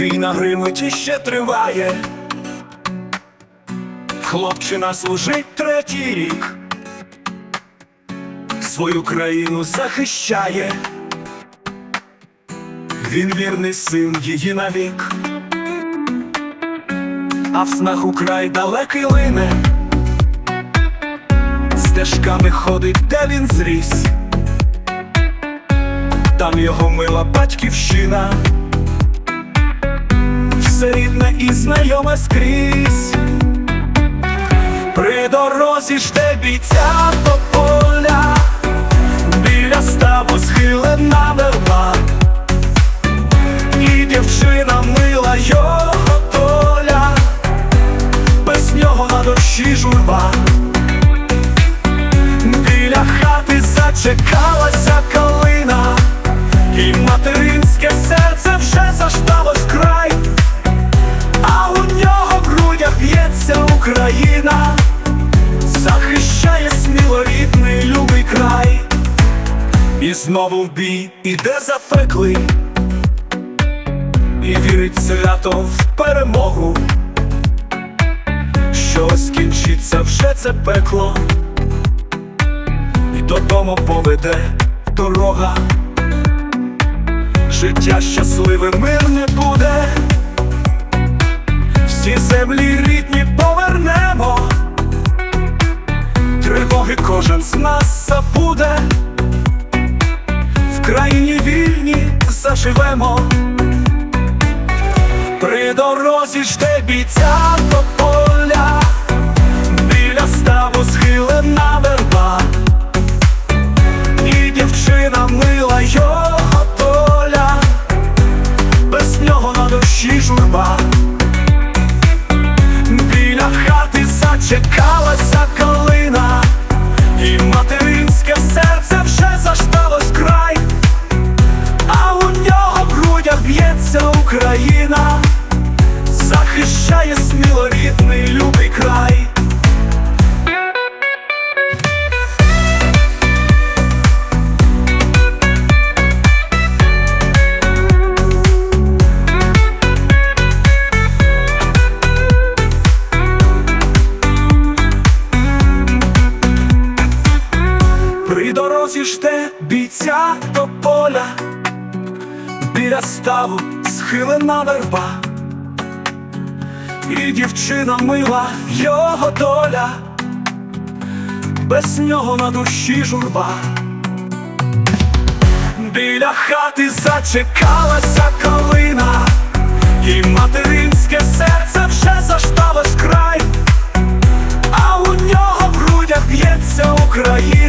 Війна гримить і ще триває. Хлопчина служить третій рік, свою країну захищає. Він вірний син її навік, а в снах у край далекий лине, стежками ходить, де він зріс, там його мила батьківщина. Все рідне і знайоме скрізь. При дорозі жде бійця до поля, біля ставу схилена верба, і дівчина мила його доля, без нього на душі журба. Зачекалася калина, і материнське серце вже зашталось край. А у нього в грудях б'ється Україна, захищає сміло рідний любий край, і знову в бій іде запеклий, і вірить свято в перемогу, що скінчиться вже це пекло, додому поведе дорога, життя щасливе мирне буде. Всі землі рідні повернемо, тривоги кожен з нас забуде, в країні вільні заживемо, при дорозі жде бійця до поля, хати колина, і материнське серце вже зашталось край, а у нього в грудях б'ється Україна, захищає Хтось іжде бійця до поля, біля ставу схилена верба, і дівчина мила його доля, без нього на душі журба. Біля хати зачекалася калина, і материнське серце вже заштало край, а у нього в грудях б'ється Україна.